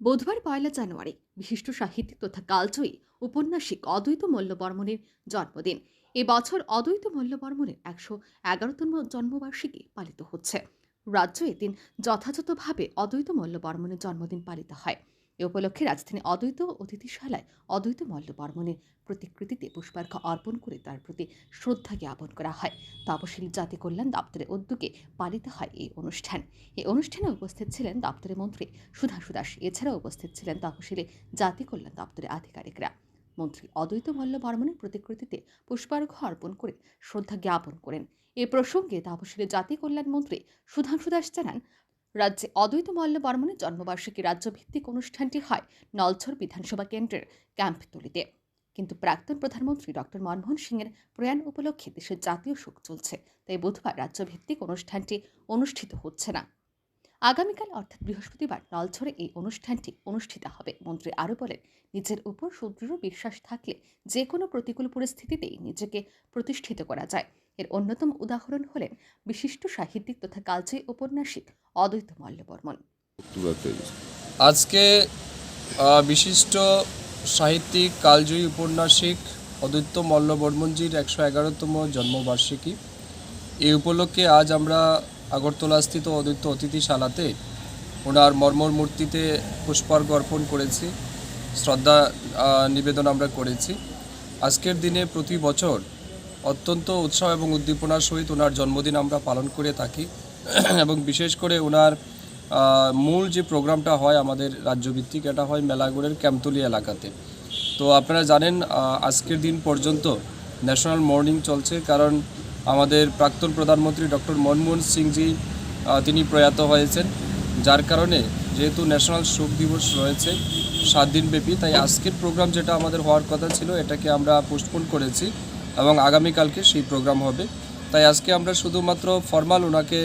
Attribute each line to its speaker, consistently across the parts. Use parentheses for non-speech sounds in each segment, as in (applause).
Speaker 1: বুধবার পয়লা জানুয়ারি, বিশিষ্ট সাহিত্যিক তথা কালজয়ী উপন্যাসিক অদ্বৈত মল্লবর্মনের জন্মদিন। এবছর অদ্বৈত মল্লবর্মনের একশো এগারোতম জন্মবার্ষিকী পালিত হচ্ছে। রাজ্য এদিন যথাযথভাবে অদ্বৈত মল্লবর্মনের জন্মদিন পালিত হয়। এ উপলক্ষে রাজধানী অদ্বৈত অতিথিশালায় অদ্বৈত মল্লবর্মণের প্রতিকৃতিতে পুষ্পার্ঘ অর্পণ করে তার প্রতি শ্রদ্ধা জ্ঞাপন করা হয়। তপশিলি জাতি কল্যাণ দপ্তরের উদ্যোগে পালিত হয় এই অনুষ্ঠান। এই অনুষ্ঠানে উপস্থিত ছিলেন দপ্তরের মন্ত্রী সুধাংশু দাস, এছাড়াও উপস্থিত ছিলেন তপশিলি জাতি কল্যাণ দপ্তরের আধিকারিকরা। মন্ত্রী অদ্বৈত মল্ল বর্মনের প্রতিকৃতিতে পুষ্পার্ঘ্য অর্পণ করে শ্রদ্ধা জ্ঞাপন করেন। এ প্রসঙ্গে তপশিলি জাতি কল্যাণ মন্ত্রী সুধাংশু দাস জানান রাজ্যে অদ্বৈত মল্ল বর্মনের জন্মবার্ষিকী রাজ্যভিত্তিক অনুষ্ঠানটি হয় নলছর বিধানসভা কেন্দ্রের ক্যাম্পতলিতে। কিন্তু প্রাক্তন প্রধানমন্ত্রী ডক্টর মনমোহন সিংয়ের প্রয়াণ উপলক্ষে দেশের জাতীয় শোক চলছে, তাই বুধবার রাজ্যভিত্তিক অনুষ্ঠানটি অনুষ্ঠিত হচ্ছে না। আগামীকাল অর্থাৎ বৃহস্পতিবার নলছড়ে এই অনুষ্ঠানটি অনুষ্ঠিত হবে, মন্ত্রী আরও বলেন। নিজের উপর সুদৃঢ় বিশ্বাস থাকলে যে কোনো প্রতিকূল পরিস্থিতিতেই নিজেকে প্রতিষ্ঠিত করা যায়। এর অন্যতম উদাহরণ হলেন বিশিষ্ট সাহিত্যিক তথা কালজয়ী ঔপন্যাসিক অদ্বৈত মল্লবর্মন
Speaker 2: আজকে বিশিষ্ট সাহিত্যিক, কালজয়ী উপন্যাসিক অদ্বৈত মল্লবর্মনজির একশো এগারোতম জন্মবার্ষিকী। এই উপলক্ষে আজ আমরা আগরতলাস্থিত অদ্বৈত অতিথিশালাতে ওনার মর্মর মূর্তিতে পুষ্পার্ঘ অর্পণ করেছি, শ্রদ্ধা নিবেদন আমরা করেছি। আজকের দিনে প্রতি বছর অত্যন্ত উৎসাহ এবং উদ্দীপনার সহিত ওনার জন্মদিন আমরা পালন করে থাকি। (clears throat) এবং বিশেষ করে ওনার মূল যে প্রোগ্রামটা হয় আমাদের রাজ্যভিত্তিক, এটা হয় মেলাগড়ের ক্যাম্পতলি এলাকাতে। তো আপনারা জানেন আজকের দিন পর্যন্ত ন্যাশনাল মর্নিং চলছে কারণ আমাদের প্রাক্তন প্রধানমন্ত্রী ডক্টর মনমোহন সিংজি তিনি প্রয়াত হয়েছেন। যার কারণে যেহেতু ন্যাশনাল শোক দিবস রয়েছে সাত দিনব্যাপী, তাই আজকের প্রোগ্রাম যেটা আমাদের হওয়ার কথা ছিল, এটাকে আমরা পোস্টপোন করেছি। এবং আগামীকালকে সেই প্রোগ্রাম হবে। তাই আজকে আমরা শুধুমাত্র ফর্মাল ওনাকে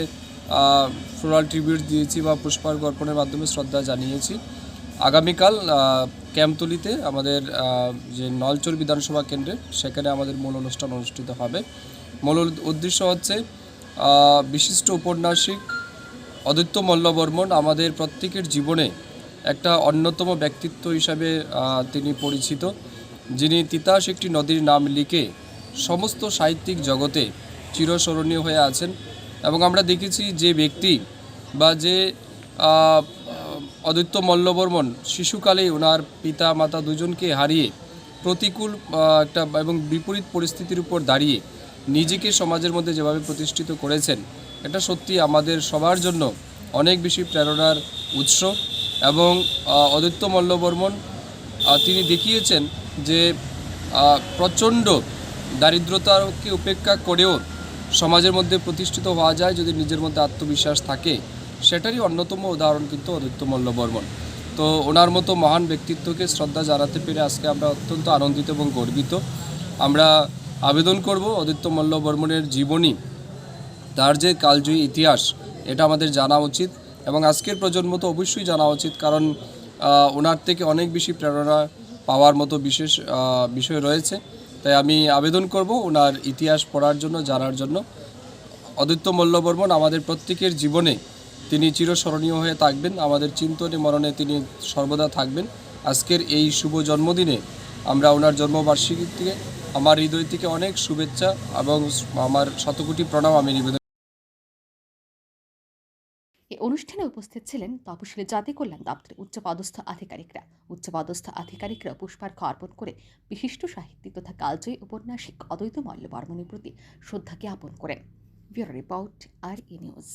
Speaker 2: ফ্লোরাল ট্রিবিউট দিয়েছি বা পুষ্পার্ঘ অর্পণের মাধ্যমে শ্রদ্ধা জানিয়েছি। আগামীকাল ক্যাম্পতলিতে আমাদের যে নলচর বিধানসভা কেন্দ্রে, সেখানে আমাদের মূল অনুষ্ঠান অনুষ্ঠিত হবে। মূল উদ্দেশ্য হচ্ছে বিশিষ্ট উপন্যাসিক অদ্বৈত মল্লবর্মন আমাদের প্রত্যেকের জীবনে একটা অন্যতম ব্যক্তিত্ব হিসাবে তিনি পরিচিত। যিনি তিতাস একটি নদীর নাম লিখে সমস্ত সাহিত্যিক জগতে চিরস্মরণীয় হয়ে আছেন এবং আমরা দেখেছি যে ব্যক্তি বা যে অদ্বৈত মল্লবর্মন শিশুকালেই ওনার পিতা, মাতা দুজনকে হারিয়ে প্রতিকূল একটা এবং বিপরীত পরিস্থিতির উপর দাঁড়িয়ে নিজেকে সমাজের মধ্যে যেভাবে প্রতিষ্ঠিত করেছেন, এটা সত্যি আমাদের সবার জন্য অনেক বেশি প্রেরণার উৎস এবং অদ্বৈত মল্লবর্মন তিনি দেখিয়েছেন যে প্রচণ্ড দারিদ্রতাকে উপেক্ষা করেও সমাজের মধ্যে প্রতিষ্ঠিত হওয়া যায় যদি নিজের মধ্যে আত্মবিশ্বাস থাকে। সেটারই অন্যতম উদাহরণ কিন্তু অদ্বৈত মল্লবর্মন তো ওনার মতো মহান ব্যক্তিত্বকে শ্রদ্ধা জানাতে পেরে আজকে আমরা অত্যন্ত আনন্দিত এবং গর্বিত। আমরা আবেদন করব অদিত্য মল্লবর্মনের জীবনী, তার যে কালজয়ী ইতিহাস, এটা আমাদের জানা উচিত এবং আজকের প্রজন্ম তো অবশ্যই জানা উচিত কারণ ওনার থেকে অনেক বেশি প্রেরণা পাওয়ার মতো বিশেষ বিষয় রয়েছে। তাই আমি আবেদন করব ওনার ইতিহাস পড়ার জন্য, জানার জন্য। অদিত্য মল্লবর্মন আমাদের প্রত্যেকের জীবনে তিনি চিরস্মরণীয় হয়ে থাকবেন, আমাদের চিন্তনে মরণে তিনি সর্বদা থাকবেন। আজকের এই শুভ জন্মদিনে আমরা ওনার জন্মবার্ষিকী থেকে আমার হৃদয় থেকে অনেক শুভেচ্ছা এবং আমার শতকোটি প্রণাম আমি নিবেদন
Speaker 1: অনুষ্ঠানে উপস্থিত ছিলেন তপশিলি জাতি কল্যাণ দপ্তরের উচ্চপদস্থ আধিকারিকরা। উচ্চপদস্থ আধিকারিকরা পুষ্পার্ঘ অর্পণ করে বিশিষ্ট সাহিত্যিক তথা কালজয়ী উপন্যাসিক অদ্বৈত মল্ল বর্মণের প্রতি শ্রদ্ধা জ্ঞাপন করেন। Bureau report, R E news.